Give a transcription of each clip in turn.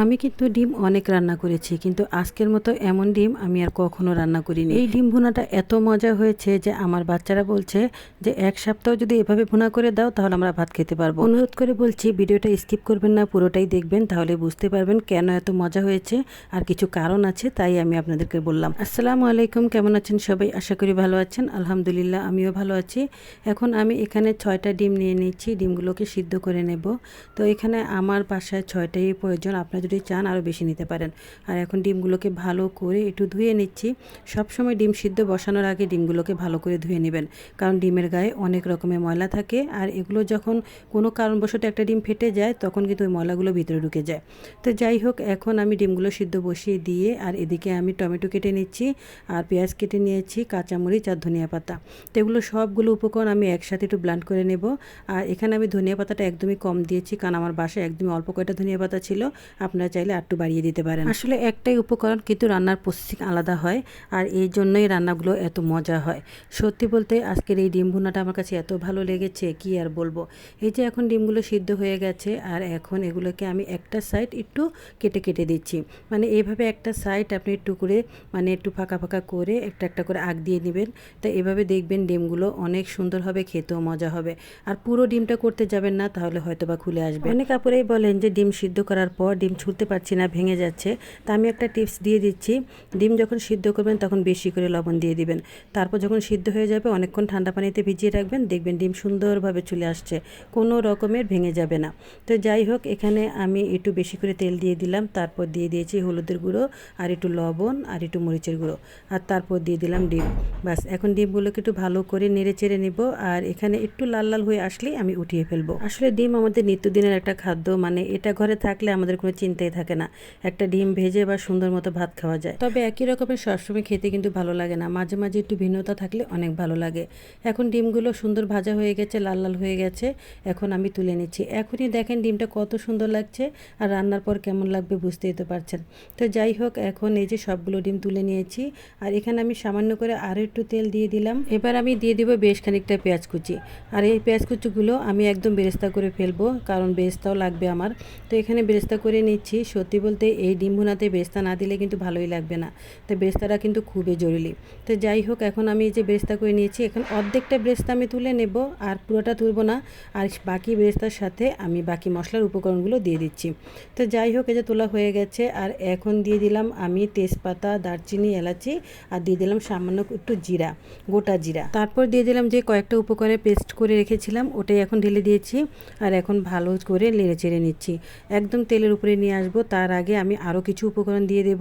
আমি কিন্তু ডিম অনেক রান্না করেছি, কিন্তু আজকের মতো এমন ডিম আমি আর কখনো রান্না করিনি। এই ডিম ভুনাটা এত মজা হয়েছে যে আমার বাচ্চারা বলছে যে এক সপ্তাহ যদি এভাবে ভুনা করে দাও তাহলে আমরা ভাত খেতে পারব। অনুরোধ করে বলছি, ভিডিওটা স্কিপ করবেন না, পুরোটাই দেখবেন, তাহলে বুঝতে পারবেন কেন এত মজা হয়েছে আর কিছু কারণ আছে, তাই আমি আপনাদেরকে বললাম। আসসালামু আলাইকুম, কেমন আছেন সবাই? আশা করি ভালো আছেন, আলহামদুলিল্লাহ আমিও ভালো আছি। এখন আমি এখানে ছয়টা ডিম নিয়ে নিচ্ছি, ডিমগুলোকে সিদ্ধ করে নেব। তো এখানে আমার বাসায় ছয়টাই প্রয়োজন আপনার যদি চান আরও বেশি নিতে পারেন। আর এখন ডিমগুলোকে ভালো করে একটু ধুয়ে নিচ্ছি। সবসময় ডিম সিদ্ধ বসানোর আগে ডিমগুলোকে ভালো করে ধুয়ে নেবেন। কারণ ডিমের গায়ে অনেক রকমের ময়লা থাকে আর এগুলো যখন কোনো কারণবশত একটা ডিম ফেটে যায়, তখন কিন্তু ওই ময়লাগুলো ভিতরে ঢুকে যায়। তো যাই হোক, এখন আমি ডিমগুলো সিদ্ধ বসিয়ে দিয়ে আর এদিকে আমি টমেটো কেটে নিচ্ছি আর পেঁয়াজ কেটে নিয়েছি, কাঁচামরিচ আর ধনিয়া পাতা। তো এগুলো সবগুলো উপকরণ আমি একসাথে একটু ব্লান্ড করে নেব। আর এখানে আমি ধনিয়া পাতাটা একদমই কম দিয়েছি, কারণ আমার বাসায় একদমই অল্প কয়টা ধনিয়া পাতা ছিল। আপনারা চাইলে আরটু বাড়িয়ে দিতে পারেন। আসলে একটাই উপকরণ কিন্তু রান্নার প্রসেসিং আলাদা হয় আর এই জন্যই রান্নাগুলো এত মজা হয়। সত্যি বলতে আজকের এই ডিম ভুনাটা আমার কাছে এত ভালো লেগেছে কি আর বলব? এই যে এখন ডিমগুলো সিদ্ধ হয়ে গেছে আর এখন এগুলোকে আমি একটা সাইড একটু কেটে কেটে দিচ্ছি। মানে এইভাবে একটা সাইড আপনি একটু করে মানে একটু ফাঁকা ফাঁকা করে একটা একটা করে আগ দিয়ে নেবেন তো এভাবে দেখবেন ডিমগুলো অনেক সুন্দর হবে খেতেও মজা হবে। আর পুরো ডিমটা করতে যাবেন না তাহলে হয়তো বা খুলে আসবে। অনেক কাপড়েই বলেন যে ডিম সিদ্ধ করার পর ডিম ছুলতে পারছি না, ভেঙে যাচ্ছে। তা আমি একটা টিপস দিয়ে দিচ্ছি। ডিম যখন সিদ্ধ করবেন, তখন বেশি করে লবণ দিয়ে দিবেন। তারপর যখন সিদ্ধ হয়ে যাবে, অনেকক্ষণ ঠান্ডা পানিতে ভিজিয়ে রাখবেন। দেখবেন ডিম সুন্দরভাবে চলে আসছে। কোনো রকমের ভেঙে যাবে না। তো যাই হোক, এখানে আমি একটু বেশি করে তেল দিয়ে দিলাম। তারপর দিয়ে দিয়েছি হলুদের গুঁড়ো, আর একটু লবণ, আর একটু মরিচের গুঁড়ো। আর তারপর দিয়ে দিলাম ডিম। বাস এখন ডিমগুলোকে একটু ভালো করে নেড়ে চেড়ে নিব। আর এখানে একটু লাল লাল হয়ে আসলেই আমি উঠিয়ে ফেলব। আসলে ডিম আমাদের নিত্যদিনের একটা খাদ্য। মানে এটা ঘরে থাকলে আমাদের কোনো চিন্তাই থাকে না। একটা ডিম ভেজে বা সুন্দর মতো ভাত খাওয়া যায়। তবে একই রকমের সবসময় খেতে কিন্তু ভালো লাগে না। মাঝে মাঝে একটু ভিন্নতা থাকলে অনেক ভালো লাগে। এখন ডিমগুলো সুন্দর ভাজা হয়ে গেছে, লাল লাল হয়ে গেছে। এখন আমি তুলে নিচ্ছি। এখনই দেখেন ডিমটা কত সুন্দর লাগছে আর রান্নার পর কেমন লাগবে বুঝতেই তো পারছেন। তো যাই হোক, এখন এই যে সবগুলো ডিম তুলে নিয়েছি আর এখানে আমি সামান্য করে আরও একটু তেল দিয়ে দিলাম। এবার আমি দিয়ে দিব বেশ খানিকটা পেঁয়াজ কুচি। আর এই পেঁয়াজ কুচিগুলো আমি একদম বেরেস্তা করে ফেলব, কারণ বেরেস্তাও লাগবে আমার। তো এখানে বেরেস্তা করে নিচ্ছি। সত্যি বলতে এই ডিম ভুনাতে বেরেস্তা না দিলে কিন্তু ভালোই লাগবে না। তো বেরেস্তাটা কিন্তু খুবই জরুরি। তো যাই হোক, এখন আমি যে বেরেস্তা করে নিয়েছি, এখন অর্ধেকটা বেরেস্তা আমি তুলে নেব আর পুরোটা তুলবো না। আর বাকি বেরেস্তার সাথে আমি বাকি মশলার উপকরণগুলো দিয়ে দিচ্ছি। তো যাই হোক, এই যে তোলা হয়ে গেছে। আর এখন দিয়ে দিলাম আমি তেজপাতা, দারচিনি, এলাচি আর দিয়ে দিলাম সামান্য একটু জিরা, গোটা জিরা। তারপর দিয়ে দিলাম যে কয়েকটা উপকরণে পেস্ট করে রেখেছিলাম, ওটাই এখন ঢেলে দিয়েছি। আর এখন ভালো করে নেড়ে চেড়ে নিচ্ছি। একদম তেলের উপরে নিয়ে আসব, তার আগে আমি আরও কিছু উপকরণ দিয়ে দেব।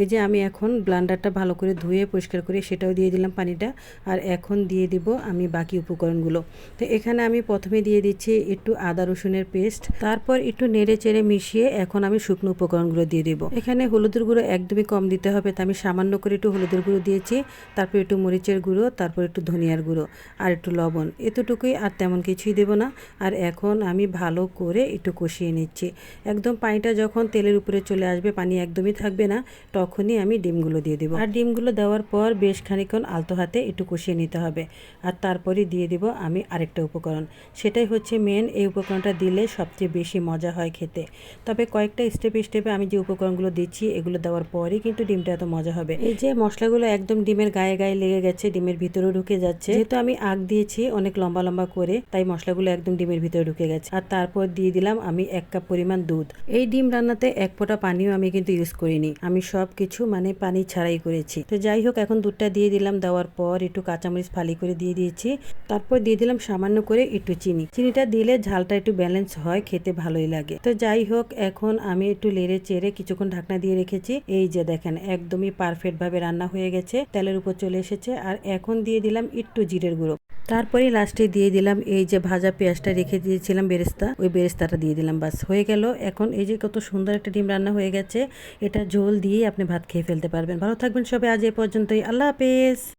এই যে আমি এখন ব্লান্ডারটা ভালো করে ধুয়ে পরিষ্কার করে সেটাও দিয়ে দিলাম পানিটা, আর এখন দিয়ে দেব আমি বাকি উপকরণগুলো। তো এখানে আমি প্রথমে দিয়ে দিচ্ছি একটু আদা রসুনের পেস্ট, তারপর একটু নেড়ে চেড়ে মিশিয়ে এখন আমি শুকনো উপকরণগুলো দিয়ে দেবো। এখানে হলুদের গুঁড়ো একদমই কম দিতে হবে, তা আমি সামান্য করে একটু হলুদের গুঁড়ো দিয়েছি, তারপর একটু মরিচের গুঁড়ো, তারপর একটু ধনিয়ার গুঁড়ো, আর একটু লবণ। এতটুকুই আর তেমন কিছুই দেবো না, আর এখন আমি ভালো করে একটু কষিয়ে নিচ্ছি। একদম পানিটা যখন তেলের উপরে চলে আসবে, পানি একদমই থাকবে না, তখনই আমি ডিমগুলো দিয়ে দেবো। আর ডিমগুলো দেওয়ার পর বেশ খানিক্ষণ আলতো হাতে একটু কষিয়ে নিতে হবে। আর তারপরে দিয়ে দেব আমি আরেকটা উপকরণ। সেটাই হচ্ছে মেন এই উপকরণটা দিলে সবচেয়ে বেশি মজা হয় খেতে। তবে কয়েকটা স্টেপে স্টেপে আমি যে উপকরণগুলো দিচ্ছি, এগুলো দেওয়ার পরই কিন্তু ডিমটা এত মজা হবে। এই যে মশলাগুলো একদম ডিমের গায়ে গায়ে লেগে গেছে, ডিমের ভিতরেও ঢুকে যাচ্ছে। যেহেতু আমি আগ দিয়েছি অনেক লম্বা লম্বা করে, তাই মশলাগুলো একদম ডিমের ভিতরে ঢুকে গেছে। আর তারপর দিয়ে দিলাম আমি এক কাপ পরিমাণ দুধ। এই রান্নাতে এক ফোঁটা পানিও আমি কিন্তু ইউজ করিনি। আমি সব কিছু মানে পানি ছাড়াই করেছি। তো যাই হোক, এখন দুধটা দিয়ে দিলাম। দেওয়ার পর একটু কাঁচামরিচ ফালি করে দিয়ে দিয়েছি। তারপর দিয়ে দিলাম সামান্য করে একটু চিনি। চিনিটা দিলে ঝালটা একটু ব্যালেন্স হয়, খেতে ভালোই লাগে। তো যাই হোক, এখন আমি একটু লেড়ে চেড়ে কিছুক্ষণ ঢাকনা দিয়ে রেখেছি। এই যে দেখেন, একদমই পারফেক্ট ভাবে রান্না হয়ে গেছে। তেলের উপর চলে এসেছে। আর এখন দিয়ে দিলাম একটু জিরের গুঁড়ো। তারপরে লাস্টে দিয়ে দিলাম এই যে ভাজা পেঁয়াজটা রেখে দিয়েছিলাম বেরেস্তা। ওই বেরেস্তাটা দিয়ে দিলাম, বাস। হয়ে গেল। এখন এই যে কত সুন্দর একটা ডিম রান্না হয়ে গেছে, এটা ঝোল দিয়ে আপনি ভাত খেয়ে ফেলতে পারবেন। ভালো থাকবেন সবাই, আজ এ পর্যন্তই। আল্লাহ হাফেজ।